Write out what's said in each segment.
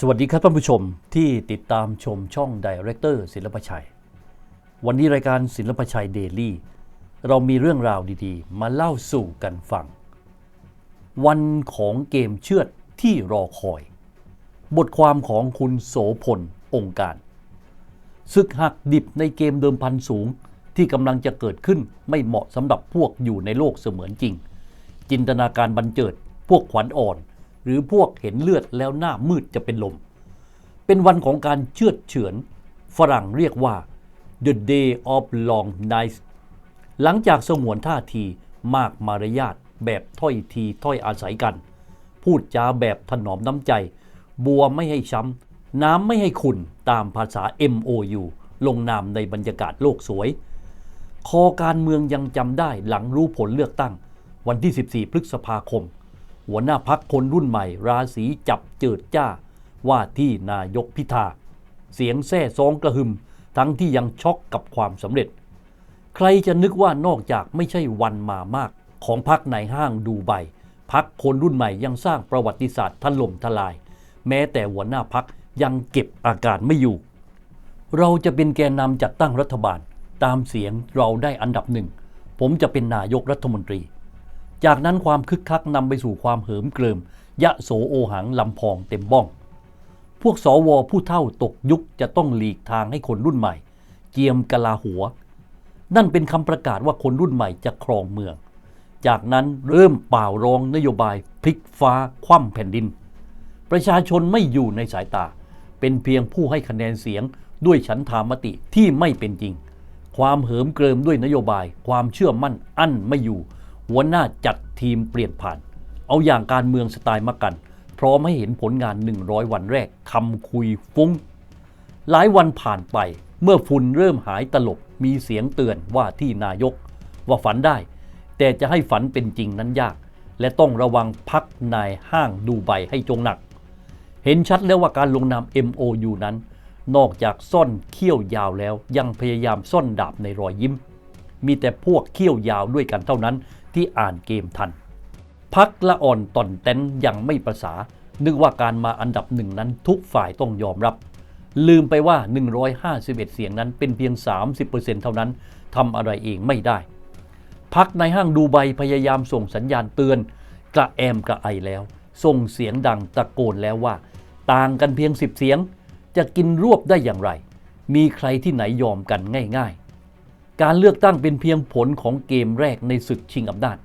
สวัสดีครับท่านผู้ชมที่ติดตามชมช่อง Director ศิลปชัย วันนี้รายการศิลปชัยเดลี่เรามีเรื่องราวดีๆ มาเล่าสู่กันฟัง วันของเกมเชือดที่รอคอย บทความของคุณโสพลองค์การศึกหักดิบในเกมเดิมพันสูงที่กำลังจะเกิดขึ้นไม่เหมาะสำหรับพวกอยู่ในโลกเสมือนจริง จินตนาการบันเจิดพวกขวัญอ่อน หรือพวกเห็นเลือดแล้วหน้ามืดจะเป็นลม เป็นวันของการเชือดเฉือน ฝรั่งเรียกว่า the day of long nights หลังจากสงวนท่าทีมากมารยาทแบบถ้อยทีถ้อยอาศัยกัน พูดจาแบบถนอมน้ำใจ บัวไม่ให้ช้ำ น้ำไม่ให้ขุนตามภาษา MOU ลงนามในบรรยากาศโลกสวย คอการเมืองยังจำได้หลังรู้ผลเลือกตั้ง วันที่ 14 พฤษภาคม หัวหน้าพักคนรุ่นใหม่ ราศีจับเจิดจ้า ว่าที่นายกพิธา เสียงแซ่ซองกระหึม ทั้งที่ยังช็อกกับความสำเร็จ ใครจะนึกว่านอกจากไม่ใช่วันมามาก ของพักในห้างดูไบพักคนรุ่นใหม่ยังสร้างประวัติศาสตร์ถล่มทลาย แม้แต่หัวหน้าพักยังเก็บอาการไม่อยู่ เราจะเป็นแกนนำจัดตั้งรัฐบาล ตามเสียงเราได้อันดับหนึ่ง ผมจะเป็นนายกรัฐมนตรี จากนั้นความคึกคักนำไปสู่ความเหิมเกริม ยะโสโอหังลำพองเต็มบ้อง พวกสวผู้เท่าตกยุคจะต้องหลีกทางให้คนรุ่นใหม่ เจียมกะลาหัว นั่นเป็นคำประกาศว่าคนรุ่นใหม่จะครองเมือง จากนั้นเริ่มเป่าร้องนโยบายพลิกฟ้าคว่ำแผ่นดิน ประชาชนไม่อยู่ในสายตา เป็นเพียงผู้ให้คะแนนเสียงด้วยฉันทามติที่ไม่เป็นจริง ความเหิมเกริมด้วยนโยบาย ความเชื่อมั่นอั้นไม่อยู่ หัวหน้าจัดทีมเปลี่ยนผ่าน เอาอย่างการเมืองสไตล์มักกัน พร้อมให้เห็นผลงาน 100 วันแรกคำคุยฟุ้ง หลายวันผ่านไป เมื่อฝุ่นเริ่มหายตลบมีเสียงเตือนว่าที่นายก ว่าฝันได้ แต่จะให้ฝันเป็นจริงนั้นยาก และต้องระวังพักนายห้างดูใบให้จงหนัก เห็นชัดแล้วว่าการลงนาม MOU นั้น นอกจากซ่อนเขี้ยวยาวแล้วยังพยายามซ่อนดาบในรอยยิ้ม มีแต่พวกเขี้ยวยาวด้วยกันเท่านั้นที่อ่านเกมทัน พักละอ่อนต่อนเต้นยังไม่ประสา นึกว่าการมาอันดับหนึ่งนั้นทุกฝ่ายต้องยอมรับ ลืมไปว่า 151 เสียงนั้นเป็นเพียง 30%เท่านั้นทำอะไรเองไม่ได้ พักในห้างดูไบพยายามส่งสัญญาณเตือน กระแอมกระไอแล้ว ส่งเสียงดังตะโกนแล้วว่า ต่างกันเพียง 10 เสียง จะกินรวบได้อย่างไร มีใครที่ไหนยอมกันง่าย การเลือกตั้งเป็นเพียงผลของเกมแรกในศึกชิงอำนาจ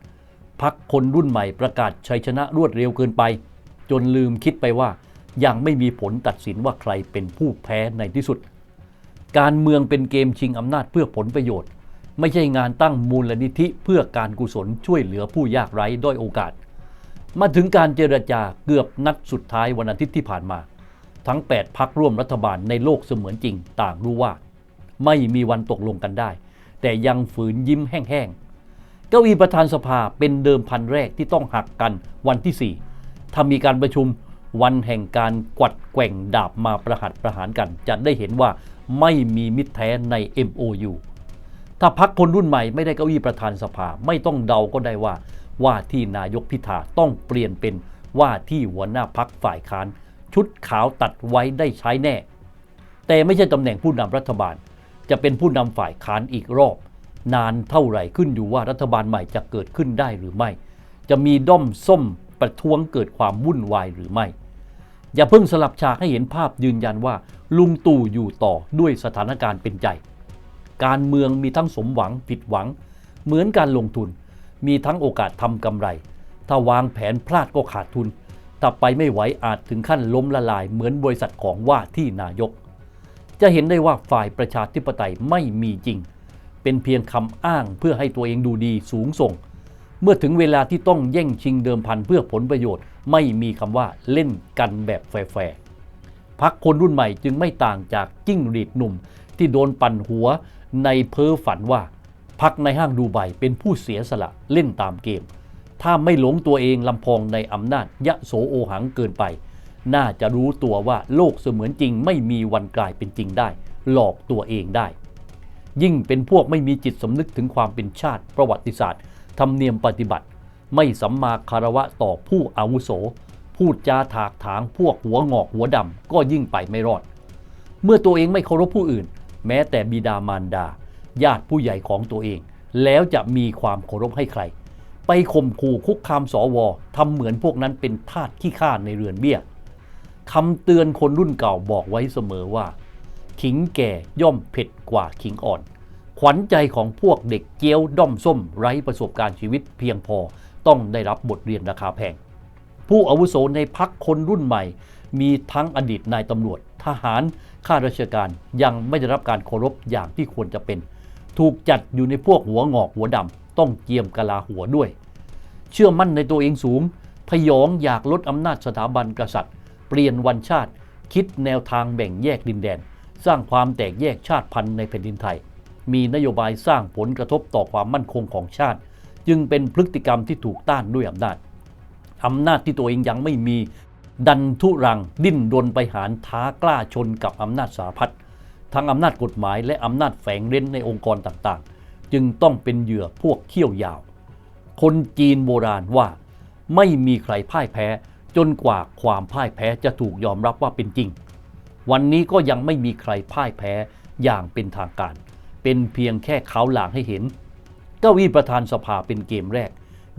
พักคนรุ่นใหม่ประกาศชัยชนะรวดเร็วเกินไป จนลืมคิดไปว่ายังไม่มีผลตัดสินว่าใครเป็นผู้แพ้ในที่สุด การเมืองเป็นเกมชิงอำนาจเพื่อผลประโยชน์ ไม่ใช่งานตั้งมูลนิธิเพื่อการกุศลช่วยเหลือผู้ยากไร้ด้อยโอกาส มาถึงการเจรจาเกือบนัดสุดท้ายวันอาทิตย์ที่ผ่านมา ทั้ง 8พักร่วมรัฐบาลในโลกเสมือนจริง ต่างรู้ว่า ไม่มีวันตกลงกันได้ แต่ยังฝืนยิ้มแห้งๆ เก้าอี้ประธานสภาเป็นเดิมพันแรกที่ต้องหักกันวันที่ 4 ถ้ามีการประชุมวันแห่งการกวัดแกว่งดาบมาประหัดประหารกัน จะได้เห็นว่าไม่มีมิตรแท้ใน MOU ถ้าพักคนรุ่นใหม่ไม่ได้เก้าอี้ประธานสภาไม่ต้องเดาก็ได้ว่า ว่าที่นายกพิธาต้องเปลี่ยนเป็นว่าที่หัวหน้าพักฝ่ายค้าน ชุดขาวตัดไว้ได้ใช้แน่ แต่ไม่ใช่ตำแหน่งผู้นำรัฐบาล จะเป็นผู้นำฝ่ายค้านอีกรอบ นานเท่าไหร่ขึ้นอยู่ว่ารัฐบาลใหม่จะเกิดขึ้นได้หรือไม่ จะมีด้อมส้มประท้วงเกิดความวุ่นวายหรือไม่ อย่าเพิ่งสลับฉากให้เห็นภาพยืนยันว่า ลุงตู่อยู่ต่อด้วยสถานการณ์เป็นใจ การเมืองมีทั้งสมหวังผิดหวัง เหมือนการลงทุน มีทั้งโอกาสทำกำไร ถ้าวางแผนพลาดก็ขาดทุนถ้าไปไม่ไหวอาจถึงขั้นล้มละลายเหมือนบริษัทของว่าที่นายก จะเห็นได้ว่าฝ่ายประชาธิปไตยไม่มีจริง เป็นเพียงคำอ้างเพื่อให้ตัวเองดูดีสูงส่ง เมื่อถึงเวลาที่ต้องแย่งชิงเดิมพันเพื่อผลประโยชน์ ไม่มีคำว่าเล่นกันแบบแฟร์พักคนรุ่นใหม่จึงไม่ต่างจากจิ้งหรีดหนุ่ม ที่โดนปั่นหัวในเพ้อฝันว่า พักในห้างดูไบเป็นผู้เสียสละเล่นตามเกม ถ้าไม่หลงตัวเองลำพองในอำนาจยะโสโอหังเกินไป น่าจะรู้ตัวว่าโลกเสมือนจริงไม่มีวันกลายเป็นจริงได้ หลอกตัวเองได้ ยิ่งเป็นพวกไม่มีจิตสำนึกถึงความเป็นชาติ ประวัติศาสตร์ธรรมเนียมปฏิบัติ ไม่สัมมาคารวะต่อผู้อาวุโส พูดจาถากถางพวกหัวงอกหัวดำก็ยิ่งไปไม่รอด เมื่อตัวเองไม่เคารพผู้อื่น แม้แต่บิดามารดา ญาติผู้ใหญ่ของตัวเอง แล้วจะมีความเคารพให้ใครไปข่มขู่คุกคามสวทำเหมือนพวกนั้นเป็นทาสขี้ข้าในเรือนเบี้ย คำเตือนคนรุ่นเก่าบอกไว้เสมอว่า ขิงแก่ย่อมเผ็ดกว่าขิงอ่อน ขวัญใจของพวกเด็กเกี้ยวด้อมส้มไร้ประสบการณ์ชีวิตเพียงพอต้องได้รับบทเรียนราคาแพง ผู้อาวุโสในพักคนรุ่นใหม่ มีทั้งอดีตนายตำรวจ ทหารข้าราชการยังไม่ได้รับการเคารพอย่างที่ควรจะเป็น ถูกจัดอยู่ในพวกหัวงอกหัวดำต้องเจียมกะลาหัวด้วย เชื่อมั่นในตัวเองสูงพยองอยากลดอำนาจสถาบันกษัตริย์ เปลี่ยนวันชาติ คิดแนวทางแบ่งแยกดินแดน สร้างความแตกแยกชาติพันธุ์ในแผ่นดินไทย มีนโยบายสร้างผลกระทบต่อความมั่นคงของชาติ จึงเป็นพฤติกรรมที่ถูกต้านด้วยอำนาจอำนาจที่ตัวเองยังไม่มี ดันทุรังดิ้นรนไปหารท้ากล้าชนกับอำนาจสารพัดทั้งอำนาจกฎหมายและอำนาจแฝงเร้นในองค์กรต่างๆ จึงต้องเป็นเหยื่อพวกเขี้ยวยาว คนจีนโบราณว่า ไม่มีใครพ่ายแพ้ จนกว่าความพ่ายแพ้จะถูกยอมรับว่าเป็นจริง วันนี้ก็ยังไม่มีใครพ่ายแพ้อย่างเป็นทางการ เป็นเพียงแค่เขาหลางให้เห็น เก้าอี้ประธานสภาเป็นเกมแรก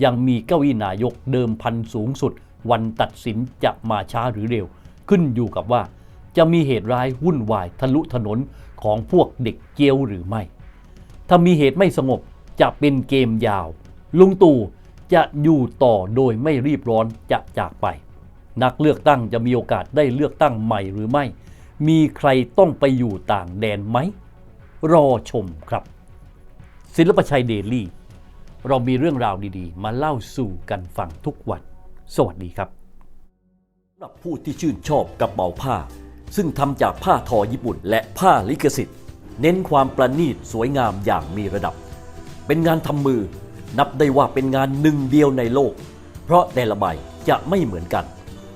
ยังมีเก้าอี้นายกเดิมพันสูงสุด วันตัดสินจะมาช้าหรือเร็ว ขึ้นอยู่กับว่า จะมีเหตุร้ายวุ่นวายทะลุถนนของพวกเด็กเกียวหรือไม่ ถ้ามีเหตุไม่สงบจะเป็นเกมยาว ลุงตู่จะอยู่ต่อโดยไม่รีบร้อนจะจากไป นักเลือกตั้งจะมีโอกาสได้เลือกตั้งใหม่หรือไม่ มีใครต้องไปอยู่ต่างแดนไหม รอชมครับ ศิลปชัยเดลี่ เรามีเรื่องราวดีๆ มาเล่าสู่กันฟังทุกวัน สวัสดีครับสำหรับผู้ที่ชื่นชอบกระเป๋าผ้า ซึ่งทำจากผ้าทอญี่ปุ่น และผ้าลิขสิทธิ์ เน้นความประณีตสวยงามอย่างมีระดับ เป็นงานทำมือ นับได้ว่าเป็นงานหนึ่งเดียวในโลก เพราะแต่ละใบจะไม่เหมือนกัน